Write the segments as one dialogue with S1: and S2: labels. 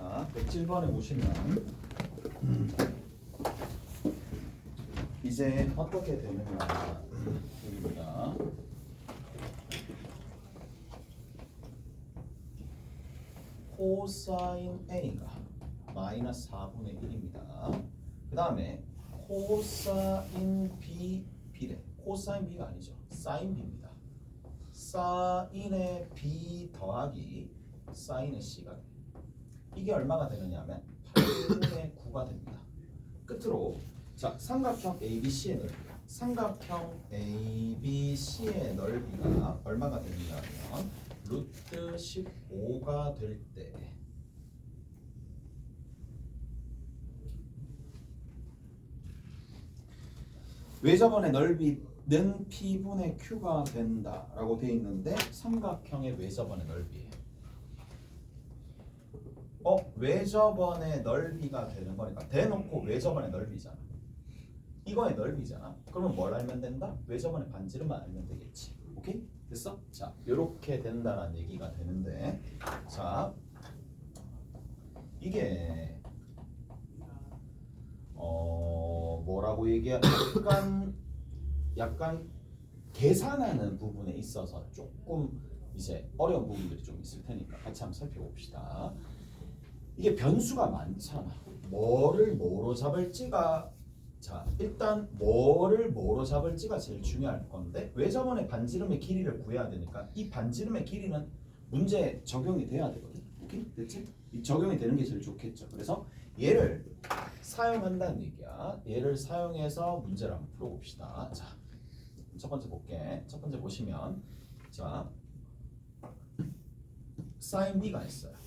S1: 자, 107번에 보시면 음, 이제 어떻게 되느냐 여기입니다. 코사인 A가 마이너스 4분의 1입니다. 그 다음에 코사인 B, B래. 코사인 B가 아니죠. 사인 B입니다. 사인의 B 더하기 사인의 C가 돼. 이게 얼마가 되느냐 하면 8분의 9가 됩니다. 끝으로 자 삼각형 ABC의 넓이 삼각형 ABC의 넓이가 얼마가 되느냐 하면 루트 15가 될 때 외접원의 넓이는 P분의 Q가 된다라고 되어 있는데 삼각형의 외접원의 넓이에요. 어 외접원의 넓이가 되는 거니까 대놓고 외접원의 넓이잖아. 이거의 넓이잖아. 그러면 뭘 알면 된다? 외접원의 반지름만 알면 되겠지. 오케이? 됐어? 자, 이렇게 된다는 얘기가 되는데, 자, 이게 어 뭐라고 얘기하? 약간 약간 계산하는 부분에 있어서 조금 이제 어려운 부분들이 좀 있을 테니까 같이 한번 살펴봅시다. 이게 변수가 많잖아. 뭐를 뭐로 잡을지가 자 일단 뭐를 뭐로 잡을지가 제일 중요할 건데 외접원의 반지름의 길이를 구해야 되니까 이 반지름의 길이는 문제에 적용이 돼야 되거든. 오케이 됐지? 이 적용이 되는 게 제일 좋겠죠. 그래서 얘를 사용한다는 얘기야. 얘를 사용해서 문제를 한번 풀어봅시다. 자, 첫 번째 볼게. 첫 번째 보시면 자 사인 B가 있어요.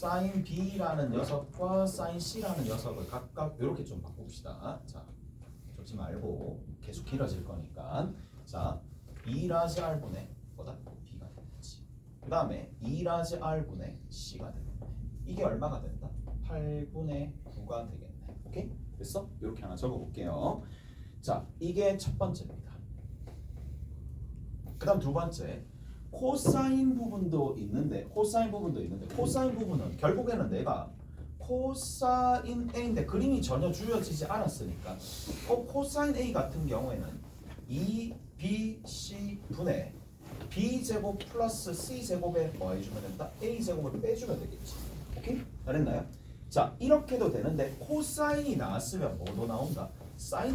S1: 사인 B라는 녀석과 사인 C라는 녀석을 각각 이렇게 좀 바꿉시다. 자, 적지 말고 계속 길어질 거니까. 자, 2 라지 R분의 뭐다? B가 되겠지. 그 다음에 2 라지 R분의 C가 되겠네. 이게 얼마가 된다? 8분의 9가 되겠네. 오케이? 됐어? 이렇게 하나 적어볼게요. 자, 이게 첫 번째입니다. 그 다음 두 번째. 코사인 부분도 있는데 코사인 부분도 있는데 코사인 부분은 결국에는 내가 코사인 A인데 그림이 전혀 주어지지 않았으니까 어, 코사인 A 같은 경우에는 2B, C 분의 B 제곱 플러스 C 제곱에 뭐 해주면 된다? A 제곱을 빼주면 되겠지. 오케이? 잘했나요? 자 이렇게도 되는데 코사인이 나왔으면 뭐도 나온다? 사인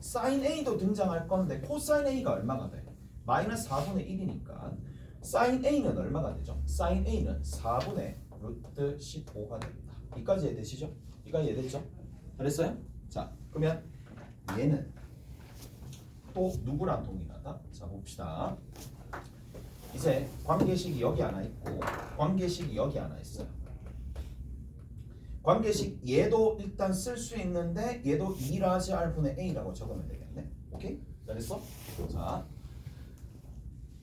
S1: 사인 A도 등장할 건데 코사인 A가 얼마가 돼? 마이너스 4분의 1이니까 사인 A는 얼마가 되죠? 사인 A는 4분의 루트 15가 됩니다. 이까지 이해되시죠? 이까지 이해됐죠? 잘했어요? 자 그러면 얘는 또 누구랑 동일하다? 자 봅시다. 이제 관계식이 여기 하나 있고 관계식이 여기 하나 있어요. 관계식 얘도 일단 쓸 수 있는데 얘도 2 라지 R분의 A라고 적으면 되겠네. 오케이? 잘했어? 자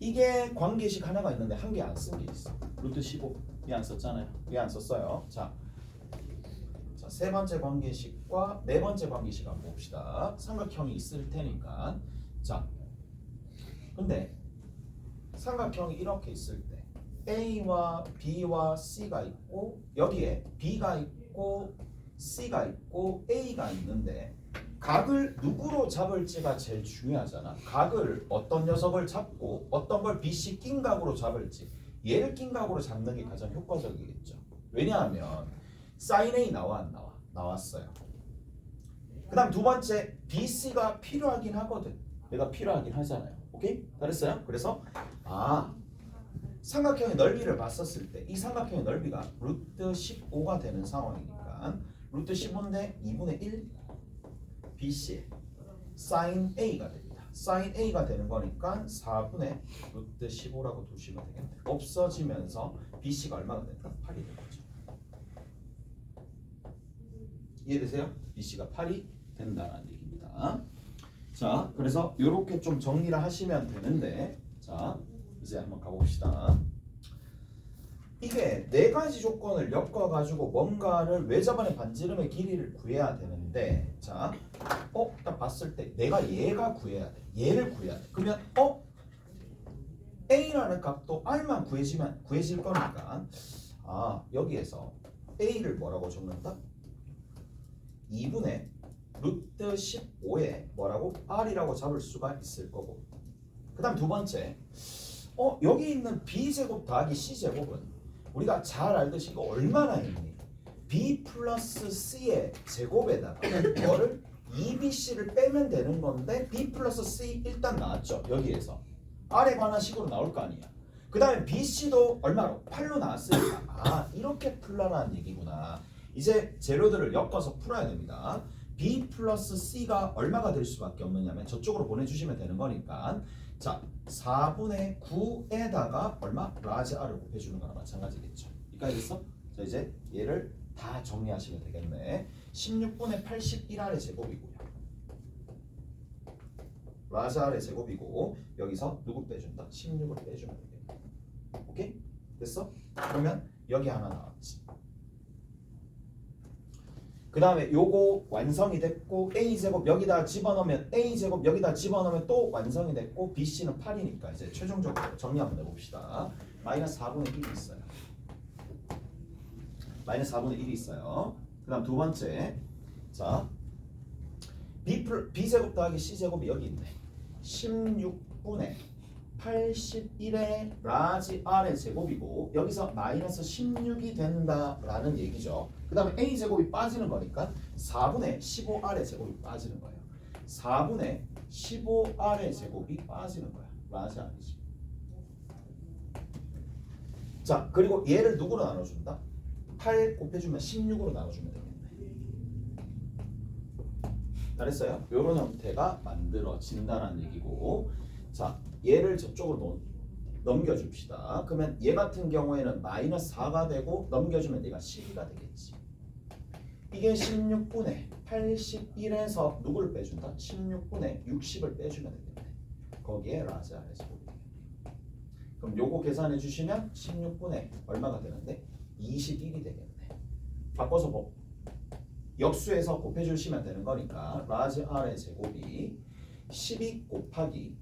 S1: 이게 관계식 하나가 있는데 한 개 안 쓴 게 있어. 루트 15. 얘 안 썼잖아요. 얘 안 썼어요. 자, 자, 세 번째 관계식과 네 번째 관계식 한번 봅시다. 삼각형이 있을 테니까. 자, 근데 삼각형이 이렇게 있을 때 A와 B와 C가 있고 여기에 B가 있고 C가 있고 A가 있는데 각을 누구로 잡을지가 제일 중요하잖아. 각을 어떤 녀석을 잡고 어떤 걸 BC 낀 각으로 잡을지 얘를 낀 각으로 잡는 게 가장 효과적이겠죠. 왜냐하면 사인 A 나와 안 나와? 나왔어요. 그 다음 두 번째 BC가 필요하긴 하거든. 얘가 필요하긴 하잖아요. 오케이? 잘했어요? 그래서 아 삼각형의 넓이를 봤었을 때 이 삼각형의 넓이가 루트 15가 되는 상황이니까 루트 15인데 2분의 1 BC sin A가 됩니다. sin A가 되는 거니까 4분의 루트 15라고 두시면 되겠네. 없어지면서 BC가 얼마가 된다? 8이 되는 거죠. 이해되세요? BC가 8이 된다는 얘기입니다. 자, 그래서 이렇게 좀 정리를 하시면 되는데, 자, 이제 한번 가봅시다. 이게 네 가지 조건을 엮어 가지고 뭔가를 외접안의 반지름의 길이를 구해야 되는데 자, 어, 딱 봤을 때 내가 얘가 구해야 돼. 얘를 구해야 돼. 그러면 어, A라는 값도 R만 구해지면 구해질 거니까 아 여기에서 a를 뭐라고 적는다? 2분의 루트 15에 뭐라고 r이라고 잡을 수가 있을 거고 그 다음 두 번째 어 여기 있는 b제곱 더하기 c제곱은 우리가 잘 알듯이 이거 얼마나 있니? b 플러스 c의 제곱에다가 뭐를? 2bc를 빼면 되는 건데 b 플러스 c 일단 나왔죠 여기에서. R에 관한 식으로 나올 거 아니야. 그 다음에 bc도 얼마로? 8로 나왔으니까. 아 이렇게 풀라는 얘기구나. 이제 재료들을 엮어서 풀어야 됩니다. B 플러스 c가 얼마가 될 수밖에 없느냐면 저쪽으로 보내주시면 되는 거니까 자 4분의 9에다가 얼마? 라지 r을 곱해주는 거랑 마찬가지겠죠 이까지 됐어? 자 이제 얘를 다 정리하시면 되겠네 16분의 81r의 제곱이고요 라지 r의 제곱이고 여기서 누구 빼준다? 16을 빼주면 되겠네 오케이? 됐어? 그러면 여기 하나 나왔지 그 다음에 요거 완성이 됐고 a 제곱 여기다 집어넣으면 a 제곱 여기다 집어넣으면 또 완성이 됐고 bc는 8이니까 이제 최종적으로 정리 한번 해봅시다. 마이너스 4분의 1이 있어요. 마이너스 4분의 1이 있어요. 그 다음 두 번째. 자 b, 플- b 제곱 더하기 c 제곱이 여기 있네. 16분의 81의 라지 r의 제곱이고 여기서 마이너스 16이 된다라는 얘기죠. 그 다음에 a 제곱이 빠지는 거니까 4분의 15r의 제곱이 빠지는 거예요. 4분의 15r의 제곱이 빠지는 거야. 라지 r이지. 자 그리고 얘를 누구로 나눠준다? 8 곱해주면 16으로 나눠주면 되겠네. 잘했어요? 이런 형태가 만들어진다는 얘기고 자 얘를 저쪽으로 넘- 넘겨줍시다. 그러면 얘 같은 경우에는 마이너스 4가 되고 넘겨주면 얘가 12가 되겠지. 이게 16분의 81에서 누구를 빼준다? 16분의 60을 빼주면 되겠네. 거기에 라자의 제곱이 그럼 요거 계산해 주시면 16분의 얼마가 되는데 21이 되겠네. 바꿔서 뭐 역수에서 곱해 주시면 되는 거니까 라지 r의 제곱이 12 곱하기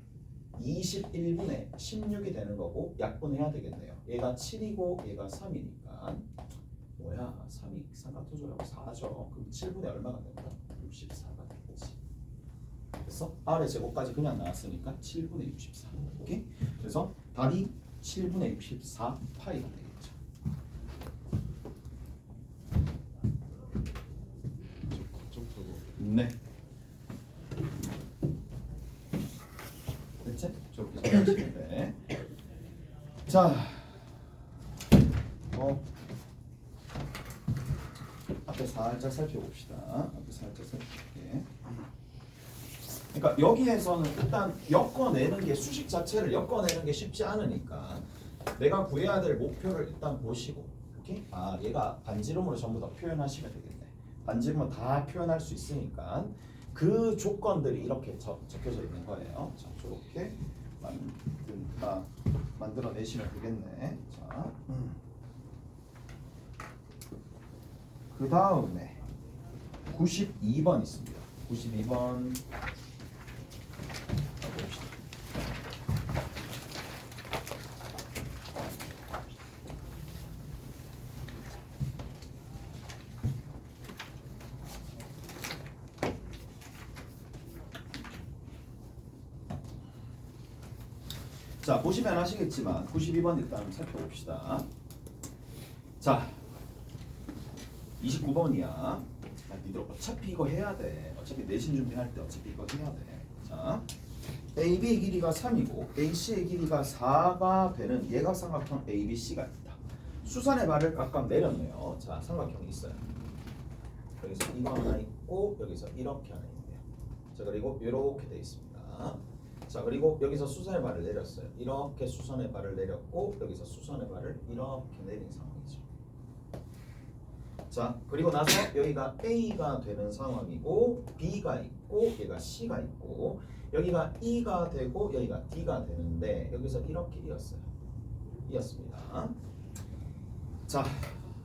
S1: 21분의 16이 되는 거고 약분해야 되겠네요. 얘가 7이고 얘가 3이니까 뭐야 3이 삼각도조라고 4죠. 그럼 7분의 얼마가 된다? 64가 되겠지. 그래서 r의 제곱까지 그냥 나왔으니까 7분의 64. 오케이? 그래서 답이 7분의 64 파이가 되겠죠. 네. 됐지? 저렇게 생각하시면 돼. 자, 어, 앞에 살짝 살펴봅시다. 살짝 살펴볼게. 그러니까 여기에서는 일단 엮어내는 게 수식 자체를 엮어내는 게 쉽지 않으니까 내가 구해야 될 목표를 일단 보시고, 오케이? 아, 얘가 반지름으로 전부 다 표현하시면 되겠네. 반지름은 다 표현할 수 있으니까 그 조건들이 이렇게 적, 적혀져 있는 거예요. 자, 이렇게 만든, 만들어내시면 되겠네. 자, 음. 그 다음에 92번 있습니다. 92번 봅시다. 자 보시면 아시겠지만 92번 일단 살펴봅시다. 자 29번이야. 아, 니들 어차피 이거 해야 돼. 어차피 내신 준비할 때 어차피 이거 해야 돼. 자 AB의 길이가 3이고 AC의 길이가 4가 되는 예각 삼각형 ABC가 있다. 수선의 발을 각각 내렸네요. 자 삼각형이 있어요. 여기서 이거 하나 있고 여기서 이렇게 하나 있네요. 자 그리고 이렇게 돼 있습니다. 자 그리고 여기서 수선의 발을 내렸어요. 이렇게 수선의 발을 내렸고 여기서 수선의 발을 이렇게 내린 상황이죠. 자 그리고 나서 여기가 A가 되는 상황이고 B가 있고 얘가 C가 있고 여기가 E가 되고 여기가 D가 되는데 여기서 이렇게 이었어요. 이었습니다. 자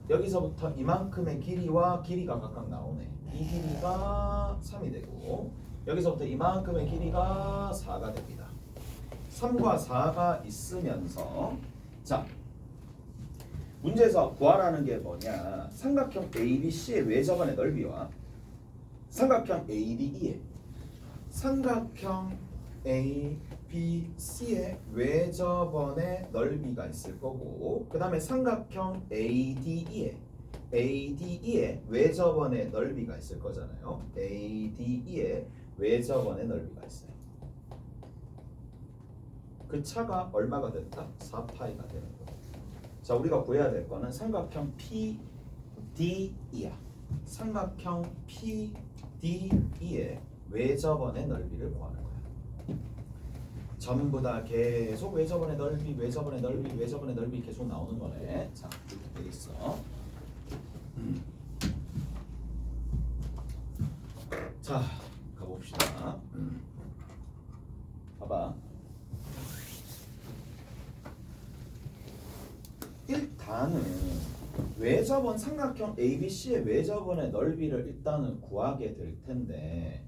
S1: 여기서부터 이만큼의 길이와 길이가 각각 나오네. 이 길이가 3이 되고 여기서부터 이만큼의 길이가 4가 됩니다. 3과 4가 있으면서 자 문제에서 구하라는 게 뭐냐? 삼각형 ABC의 외접원의 넓이와 삼각형 ADE의 삼각형 ABC의 외접원의 넓이가 있을 거고 그 다음에 삼각형 ADE의 ADE의 외접원의 넓이가 있을 거잖아요. ADE의 외접원의 넓이가 있어요. 그 차가 얼마가 됐다? 4파이가 되는 거. 자, 우리가 구해야 될 거는 삼각형 PDE야. 삼각형 PDE의 외접원의 넓이를 구하는 거야. 전부 다 계속 외접원의 넓이, 외접원의 넓이, 외접원의 넓이 계속 나오는 거네. 자, 이렇게 돼 있어. 4번 삼각형 ABC의 외접원의 넓이를 일단은 구하게 될 텐데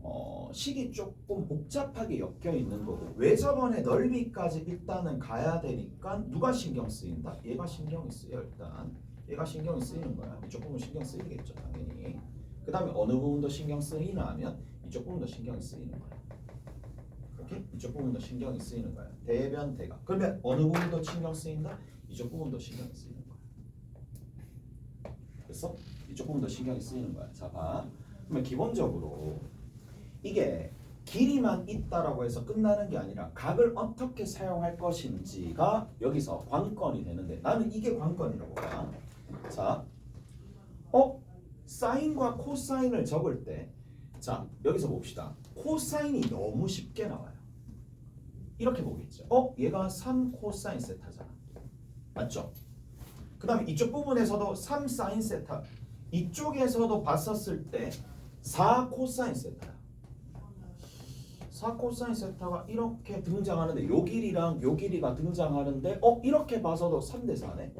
S1: 어, 식이 조금 복잡하게 엮여 있는 거고 외접원의 넓이까지 일단은 가야 되니까 누가 신경 쓰인다? 얘가 신경이 쓰여 일단. 얘가 신경이 쓰이는 거야. 조금은 신경 쓰이겠죠 당연히. 그 다음에 어느 부분도 신경 쓰이나 하면 이쪽 부분도 신경이 쓰이는 거야. 그렇게? 이쪽 부분도 신경이 쓰이는 거야. 대변 대각. 그러면 어느 부분도 신경 쓰인다? 이쪽 부분도 신경이 쓰인다 그래서 이쪽 부분도 신경이 쓰이는 거야 자 봐. 그러면 기본적으로 이게 길이만 있다라고 해서 끝나는 게 아니라 각을 어떻게 사용할 것인지가 여기서 관건이 되는데 나는 이게 관건이라고 봐. 자, 어? 사인과 코사인을 적을 때, 자 여기서 봅시다. 코사인이 너무 쉽게 나와요. 이렇게 보겠죠. 어? 얘가 3 코사인 세타잖아. 맞죠? 그 다음에 이쪽 부분에서도 3 사인 세타. 이쪽에서도 봤었을 때 4 코사인 세타야. 4 코사인 세타가 이렇게 등장하는데 요 길이랑 요 길이가 등장하는데 어 이렇게 봐서도 3대 4네.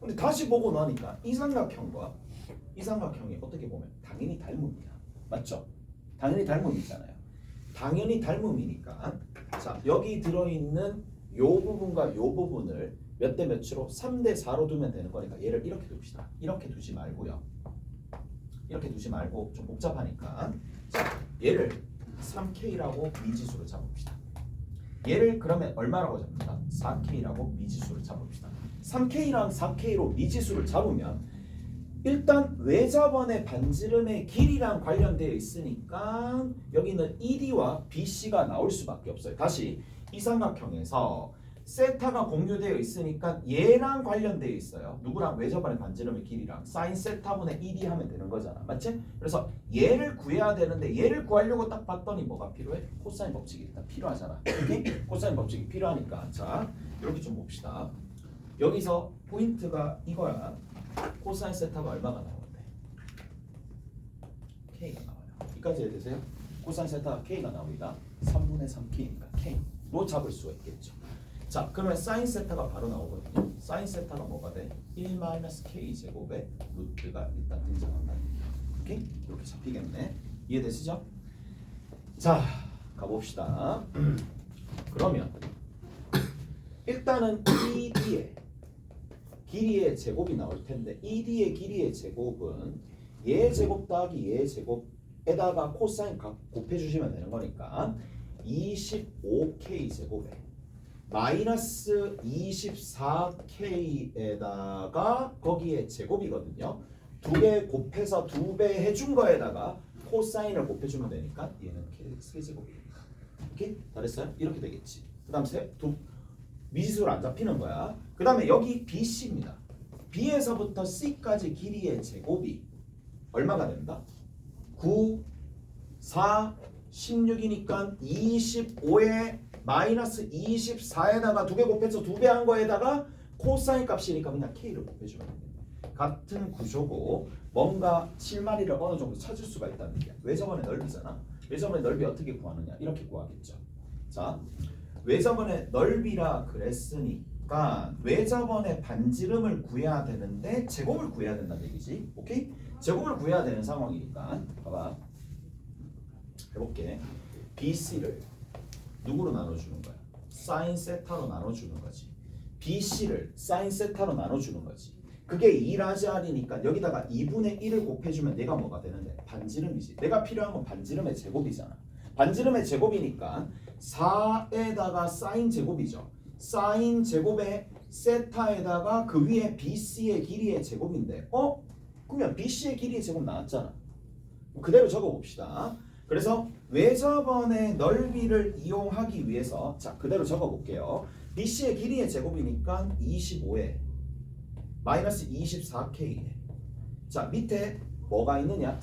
S1: 근데 다시 보고 나니까 이 삼각형과 이 삼각형이 어떻게 보면 당연히 닮음이야. 맞죠? 당연히 닮음이잖아요. 당연히 닮음이니까 자 여기 들어있는 요 부분과 요 부분을 몇 대 몇으로 3대 4로 두면 되는 거니까 얘를 이렇게 둡시다. 이렇게 두지 말고요. 이렇게 두지 말고 좀 복잡하니까 자 얘를 3K라고 미지수를 잡읍시다. 얘를 그러면 얼마라고 잡는다? 4K라고 미지수를 잡읍시다. 3K랑 4K로 미지수를 잡으면 일단 외접원의 반지름의 길이랑 관련되어 있으니까 여기는 ED와 BC가 나올 수밖에 없어요. 다시 이 삼각형에서 세타가 공유되어 있으니까 얘랑 관련되어 있어요. 누구랑 외접원의 반지름의 길이랑 사인 세타분의 ED 하면 되는 거잖아. 맞지? 그래서 얘를 구해야 되는데 얘를 구하려고 딱 봤더니 뭐가 필요해? 코사인 법칙이 일단 필요하잖아. 코사인 법칙이 필요하니까 자 이렇게 좀 봅시다. 여기서 포인트가 이거야. 코사인 세타가 얼마가 나오는데? K가 나와요. 여기까지 해되세요? 코사인 세타가 K가 나옵니다. 3분의 3K니까 K로 잡을 수가 있겠죠. 자, 그러면 사인 세타가 바로 나오거든요. 사인 세타가 뭐가 돼? 1 K 제곱의 루트가 일단 등장한다. 오케이? 이렇게 잡히겠네. 이해되시죠? 자, 가봅시다. 그러면 일단은 ED의 길이의 제곱이 나올 텐데 ED의 길이의 제곱은 얘 제곱 더하기 얘 제곱에다가 코사인 각 곱해 주시면 되는 거니까 25K 제곱에 마이너스 24K에다가 거기에 제곱이거든요. 두개 곱해서 두 배 해준 거에다가 코사인을 곱해주면 되니까 얘는 K 세제곱이니까 오케이? 잘했어요? 이렇게 되겠지. 그다음 세, 두 미지수를 안 잡히는 거야. 그 다음에 여기 BC입니다. B에서부터 C까지 길이의 제곱이 얼마가 된다? 9, 4, 16이니까 25에 마이너스 24에다가 두 개 곱해서 두 배 한 거에다가 코사인 값이니까 그냥 K를 곱해주면 됩니다. 같은 구조고 뭔가 실마리를 어느 정도 찾을 수가 있다는 얘기야. 외접원의 넓이잖아. 외접원의 넓이 어떻게 구하느냐? 이렇게 구하겠죠. 자, 외접원의 넓이라 그랬으니까 외접원의 반지름을 구해야 되는데 제곱을 구해야 된다는 얘기지. 오케이? 제곱을 구해야 되는 상황이니까 봐봐. 해볼게. BC를 누구로 나눠주는 거야? 사인 세타로 나눠주는 거지. BC를 사인 세타로 나눠주는 거지. 그게 2라지 R이니까 여기다가 2분의 1을 곱해주면 내가 뭐가 되는데? 반지름이지. 내가 필요한 건 반지름의 제곱이잖아. 반지름의 제곱이니까 4에다가 사인 제곱이죠. 사인 제곱에 세타에다가 그 위에 BC의 길이의 제곱인데 어? 그러면 BC의 길이의 제곱 나왔잖아. 그대로 적어봅시다. 그래서 외접원의 넓이를 이용하기 위해서 자 그대로 적어볼게요. BC의 길이의 제곱이니까 25에 마이너스 24K. 자 밑에 뭐가 있느냐?